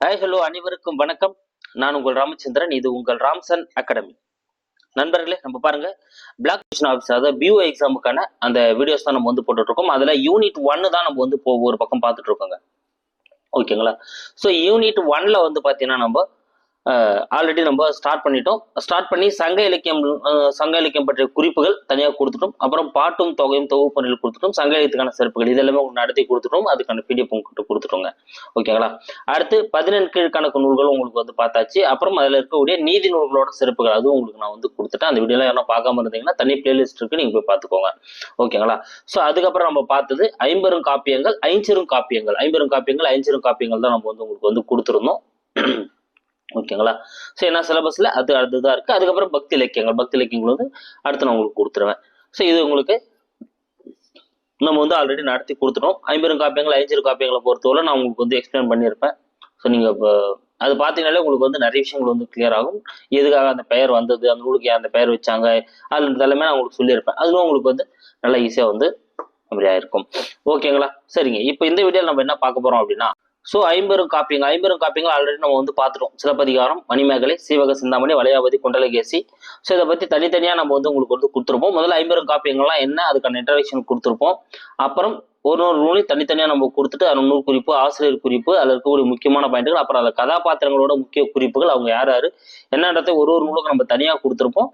Hi hello அனைவருக்கும் வணக்கம். நான் உங்கள் ராமச்சந்திரன் இது உங்கள் ராம்சன் அகாடமி. நண்பர்களே நம்ம பாருங்க. பிளாக் மிஷன் ஆஃபீஸ் அதாவது பியூ எக்ஸாமுக்கான அந்த வீடியோஸ் தான் நம்ம வந்து போட்டுட்டு இருக்கோம் அதுல யூனிட் ஒன்னு தான் நம்ம வந்து இப்போ ஒரு பக்கம் பார்த்துட்டு இருக்கோங்க ஓகேங்களா ஸோ யூனிட் ஒன்ல வந்து பார்த்தீங்கன்னா நம்ம ஆல்ரெடி நம்ம ஸ்டார்ட் பண்ணிட்டோம். ஸ்டார்ட் பண்ணி சங்க இலக்கியம் சங்க இலக்கியம் பற்றிய குறிப்புகள் தனியாக கொடுத்துட்டோம். அப்புறம் பாட்டும் தொகையும் தொகுப்பணிகள் கொடுத்துட்டோம். சங்க இலக்கியத்துக்கான சிறப்புகள் இதெல்லாமே உங்களுக்கு நடத்தி கொடுத்துட்டோம். அதுக்கான பிடிஎஃப் உங்களுக்கு கொடுத்துட்டோங்க. ஓகேங்களா அடுத்து பதினெண் கீழ்கணக்கு நூல்கள் உங்களுக்கு வந்து பார்த்தாச்சு. அப்புறம் அதில் இருக்கக்கூடிய நீதி நூல்களோட சிறப்புகள் அதுவும் உங்களுக்கு நான் வந்து கொடுத்துட்டேன். அந்த வீடியோலாம் யாரும் பார்க்காம இருந்தீங்கன்னா தனி பிளேலிஸ்ட் இருக்கு. நீங்கள் போய் பார்த்துக்கோங்க. ஓகேங்களா ஸோ அதுக்கப்புறம் நம்ம பார்த்தது ஐம்பெரும் காப்பியங்கள் ஐஞ்சிரும் காப்பியங்கள். ஐம்பெரும் காப்பியங்கள் ஐஞ்சிரும் காப்பியங்கள் தான் நம்ம வந்து உங்களுக்கு வந்து கொடுத்துருந்தோம். ஓகேங்களா? ஸோ என்ன சிலபஸில் அது அதுதான் இருக்குது அதுக்கப்புறம் பக்தி இலக்கியங்கள். பக்தி இலக்கியங்கள் வந்து அடுத்து நான் உங்களுக்கு கொடுத்துருவேன். ஸோ இது உங்களுக்கு நம்ம வந்து ஆல்ரெடி நடத்தி கொடுத்துட்டோம். ஐம்பெரும் காப்பியங்கள் ஐஞ்சிரு காப்பியங்களை பொறுத்தவரை நான் உங்களுக்கு வந்து எக்ஸ்பிளைன் பண்ணியிருப்பேன். ஸோ நீங்கள் இப்போ அது பார்த்தீங்கனாலே உங்களுக்கு வந்து நிறைய விஷயங்கள் வந்து கிளியர் ஆகும். எதுக்காக அந்த பெயர் வந்தது? அந்த நூலுக்கு அந்த பெயர் வச்சாங்க? அதில் எல்லாமே நான் உங்களுக்கு சொல்லியிருப்பேன். அதுவும் உங்களுக்கு வந்து நல்லா ஈஸியாக வந்து அப்படியா இருக்கும் ஓகேங்களா? சரிங்க. இப்போ இந்த வீடியோவில் நம்ம என்ன பார்க்க போகிறோம் அப்படின்னா ஸோ ஐம்பெரும் காப்பியங்கள் ஐம்பெரும் காப்பியங்கள் ஆல்ரெடி நம்ம வந்து பார்த்துட்டோம். சிலப்பதிகாரம் மணிமேகலை சீவக சிந்தாமணி வளையாபதி குண்டலகேசி ஸோ இதை பற்றி தனித்தனியாக நம்ம வந்து உங்களுக்கு வந்து கொடுத்துருப்போம். முதல்ல ஐம்பெரும் காப்பியங்கள்லாம் என்ன அதுக்கான இன்ட்ரடக்ஷன் கொடுத்துருப்போம். அப்புறம் ஒரு ஒரு நூலையும் தனித்தனியாக நம்ம கொடுத்துட்டு அந்த நூல் குறிப்பு ஆசிரியர் குறிப்பு அதில் இருக்கக்கூடிய முக்கியமான பாயிண்ட்டுகள் அப்புறம் அதில் கதாபாத்திரங்களோட முக்கிய குறிப்புகள் அவங்க யார் யார் என்னன்றதை ஒரு ஒரு நூலுக்கு நம்ம தனியாக கொடுத்துருப்போம்.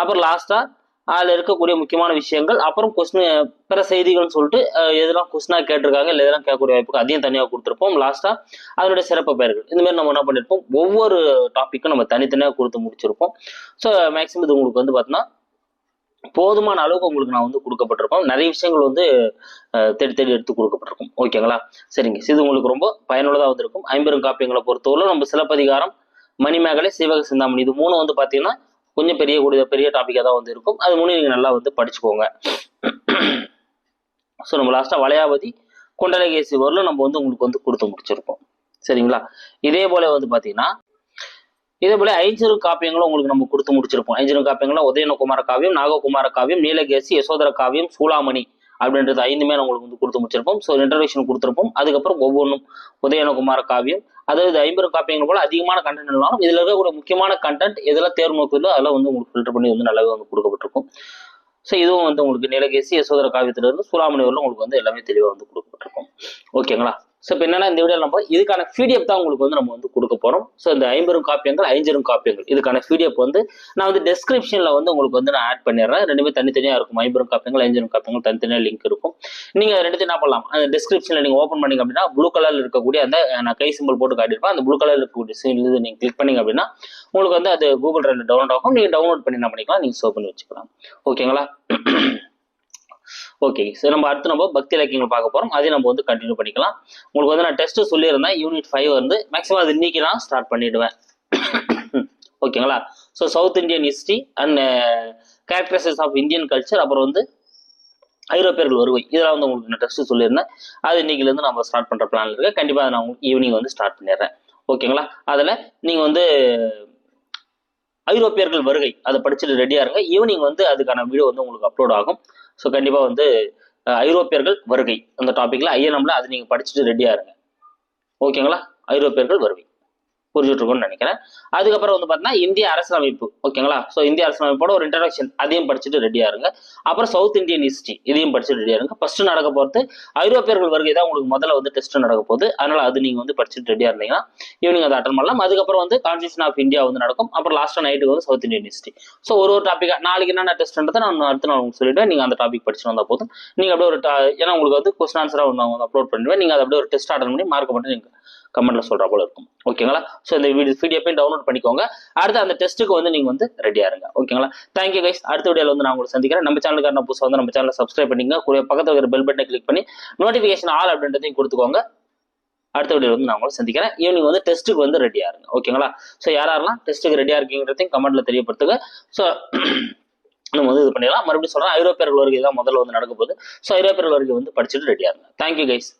அப்புறம் லாஸ்ட்டாக அதில் இருக்கக்கூடிய முக்கியமான விஷயங்கள் அப்புறம் கொஸ்டின் பிற செய்திகள்னு சொல்லிட்டு எதெல்லாம் கொஸ்டினாக கேட்டிருக்காங்க இல்லை எதெல்லாம் கேட்கக்கூடிய வாய்ப்புக்கு அதையும் தனியாக கொடுத்துருப்போம். லாஸ்ட்டாக அதனுடைய சிறப்பு பெயர்கள். இந்தமாதிரி நம்ம என்ன பண்ணியிருப்போம் ஒவ்வொரு டாப்பிக்கும் நம்ம தனித்தனியாக கொடுத்து முடிச்சிருப்போம். ஸோ மேக்ஸிமம் இது உங்களுக்கு வந்து பார்த்தீங்கன்னா போதுமான அளவுக்கு உங்களுக்கு நான் வந்து கொடுக்கப்பட்டிருப்போம் நிறைய விஷயங்கள் வந்து தேடி தேடி எடுத்து கொடுக்கப்பட்டிருக்கும். ஓகேங்களா சரிங்க. இது உங்களுக்கு ரொம்ப பயனுள்ளதாக வந்திருக்கும். ஐம்பெரும் காப்பியங்களை பொறுத்தவரை நம்ம சிலப்பதிகாரம் மணிமேகலை சிவக சிந்தாமணி இது மூணு வந்து பார்த்தீங்கன்னா கொஞ்சம் பெரிய கூடிய பெரிய டாப்பிக்காக தான் வந்து இருக்கும். அது மூணு நீங்கள் நல்லா வந்து படிச்சுக்கோங்க. ஸோ நம்ம லாஸ்ட்டாக வளையாபதி குண்டலகேசி வரலும் நம்ம வந்து உங்களுக்கு வந்து கொடுத்து முடிச்சிருப்போம். சரிங்களா? இதே போல வந்து பார்த்தீங்கன்னா இதே போல ஐஞ்சிறு காப்பியங்களும் உங்களுக்கு நம்ம கொடுத்து முடிச்சிருப்போம். ஐஞ்சிறு காப்பியங்களும் உதயனகுமார காவியம் நாககுமார காவியம் நீலகேசி யசோதர காவியம் சூளாமணி. அப்படின்றது ஐந்துமே நான் உங்களுக்கு வந்து கொடுத்து முடிச்சிருப்போம். ஸோ இன்ட்ரடக்ஷன் கொடுத்துருப்போம். அதுக்கப்புறம் ஒவ்வொன்றும் உதயநகுமார காவியம் அதாவது ஐம்பது காப்பியங்கள் போல அதிகமான கண்டென்ட் இருந்தாலும் இதுல இருக்கக்கூடிய முக்கியமான கண்டென்ட் எதெல்லாம் தேர்வு நோக்குதோ அதெல்லாம் வந்து உங்களுக்கு ஃபில்டர் பண்ணி வந்து நல்லாவே வந்து கொடுக்கப்பட்டிருக்கும். ஸோ இதுவும் வந்து உங்களுக்கு நீலகேசி யசோதர காவியத்துல இருந்து சூறாமணி வரலும் உங்களுக்கு வந்து எல்லாமே தெளிவாக வந்து கொடுக்கப்பட்டிருக்கும். ஓகேங்களா ஸோ இப்போ என்னன்னா இந்த வீடியோ நம்ம இதுக்கான பிடிஎஃப் தான் உங்களுக்கு வந்து நம்ம வந்து கொடுக்க போகிறோம் ஸோ இந்த ஐம்பெரும் காப்பியங்கள் ஐஞ்சரும் காப்பியங்கள் இதுக்கான பிடிஎஃப் வந்து நான் வந்து டெஸ்கிரிப்ஷனில் வந்து உங்களுக்கு வந்து நான் ஆட் பண்ணிடுறேன். ரெண்டுமே தனித்தனியாக இருக்கும். ஐம்பெரும் காப்பியங்கள் ஐஞ்சரும் காப்பியங்கள் தனித்தனியாக லிங்க் இருக்கும். நீங்கள் ரெண்டுத்தையும் என்ன பண்ணலாம் அந்த டெஸ்கிரிப்ஷன்ல நீங்கள் ஓப்பன் பண்ணீங்க அப்படின்னா ப்ளூ கலரில் இருக்கக்கூடிய அந்த நான் கை சிம்பிள் போட்டு காட்டியிருப்பேன். அந்த ப்ளூ கலரில் இருக்கக்கூடிய scene இது நீங்கள் கிளிக் பண்ணீங்க அப்படின்னா உங்களுக்கு வந்து அது கூகுள் டிரைவ்ல டவுன்லோட் ஆகும். நீங்கள் டவுன்லோட் பண்ணி என்ன பண்ணிக்கலாம்? நீங்கள் சேவ் பண்ணி வச்சுக்கலாம். ஓகேங்களா ஓகே சரி நம்ம அடுத்து நம்ம பக்தி இலக்கியங்கள் பார்க்க போறோம். அதையும் நம்ம வந்து கண்டினியூ பண்ணிக்கலாம். உங்களுக்கு வந்து நான் டெஸ்ட் சொல்லியிருந்தேன். யூனிட் ஃபைவ் வந்து மேக்ஸிமம் அது இன்னைக்கு நான் ஸ்டார்ட் பண்ணிடுவேன் ஓகேங்களா so south Indian history and characteristics of Indian culture அப்புறம் வந்து ஐரோப்பியர்கள் வருகை இதெல்லாம் வந்து உங்களுக்கு நான் டெஸ்ட் சொல்லியிருந்தேன். அது இன்னைக்குலேருந்து நம்ம ஸ்டார்ட் பண்ணுற பிளான் இருக்குது கண்டிப்பாக அதை நான் உங்களுக்கு ஈவினிங் வந்து ஸ்டார்ட் பண்ணிடுறேன். ஓகேங்களா அதில் நீங்கள் வந்து ஐரோப்பியர்கள் வருகை. அதை படிச்சுட்டு ரெடியாக இருங்க. ஈவினிங் வந்து அதுக்கான வீடியோ வந்து உங்களுக்கு அப்லோட் ஆகும். ஸோ கண்டிப்பாக வந்து ஐரோப்பியர்கள் வருகை. அந்த டாப்பிக்கில் ஐஎன்எம்ல அது நீங்கள் படிச்சுட்டு ரெடியாக இருங்க. ஓகேங்களா ஐரோப்பியர்கள் வருகை. புரிஞ்சுட்ருக்கோம்னு நினைக்கிறேன். அதுக்கப்புறம் வந்து பார்த்தீங்கன்னா இந்திய அரசியலமைப்பு ஓகேங்களா? ஸோ இந்திய அரசியலமைப்போட ஒரு இன்ட்ரடக்ஷன் அதையும் படிச்சுட்டு ரெடியாக இருங்க. அப்புறம் சவுத் இந்தியன் ஹிஸ்ட்ரி இதையும் படிச்சுட்டு ரெடியாக இருங்க. ஃபஸ்ட்டு நடக்க போகிறது ஐரோப்பியர்கள் வருகை தான் உங்களுக்கு முதல்ல வந்து டெஸ்ட் நடக்க போகுது. அதனால் அது நீங்கள் வந்து படிச்சுட்டு ரெடியாக இருந்தீங்கன்னா ஈவினிங் அதை அட்டன் பண்ணலாம். அதுக்கப்புறம் வந்து கான்ஸ்டியூஷன் ஆஃப் இந்தியா வந்து நடக்கும். அப்புறம் லாஸ்ட்டாக நைட்டுக்கு வந்து சவுத் இந்தியன் ஹிஸ்ட்ரி ஸோ ஒரு ஒரு டாப்பிக்காக நாளைக்கு என்னென்ன டெஸ்ட்ன்றதை நான் அடுத்த நாள் உங்களுக்கு சொல்லிவிடுவேன் நீங்கள் அந்த டாபிக் படிச்சுட்டு வந்தால் போதும். நீங்கள் அப்படியே ஒரு ஏன்னா உங்களுக்கு வந்து கொஸ்டின் ஆன்சராக நான் வந்து அப்லோட் பண்ணுவேன் நீங்கள் அதை அப்படியே ஒரு டெஸ்ட் அட்டன் பண்ணி மார்க் மட்டும் நீங்கள் கமெண்ட்ல சொல்ற போல இருக்கும். ஓகேங்களா? ஸோ இந்த வீடியோ பிடிஎஃபையும் டவுன்லோட் பண்ணிக்கோங்க. அடுத்து அந்த டெஸ்ட்டுக்கு வந்து நீங்கள் வந்து ரெடியாக இருங்க. ஓகேங்களா தேங்க்யூ கைஸ் அடுத்த வீடியோவில் வந்து நான் உங்களை சந்திக்கிறேன். நம்ம சேனலுக்கான புதுசாக வந்து நம்ம சேனலை சப்ஸ்கிரைப் பண்ணிங்க கூட பக்கத்துல இருக்கிற பெல் பட்டனை கிளிக் பண்ணி நோட்டிஃபிகேஷன் ஆல் அப்படின்றதையும் கொடுத்துக்கோங்க. அடுத்த வீடியோ வந்து நான் உங்களை சந்திக்கிறேன். ஈவினிங் வந்து டெஸ்ட்டுக்கு வந்து ரெடியா இருங்க. ஓகேங்களா ஸோ யார் யாரெல்லாம் டெஸ்ட்டுக்கு ரெடியாக இருக்கீங்கிறதையும் கமெண்ட்டில் தெரியப்படுத்துங்க. ஸோ நம்ம வந்து இது பண்ணிடலாம். மறுபடியும் சொல்றேன் ஐரோப்பியர்கள் வருகை தான் முதல்ல வந்து நடக்க போகுது. ஸோ ஐரோப்பியர்கள் வருகை வந்து படிச்சுட்டு ரெடியாக இருங்க. Thank you guys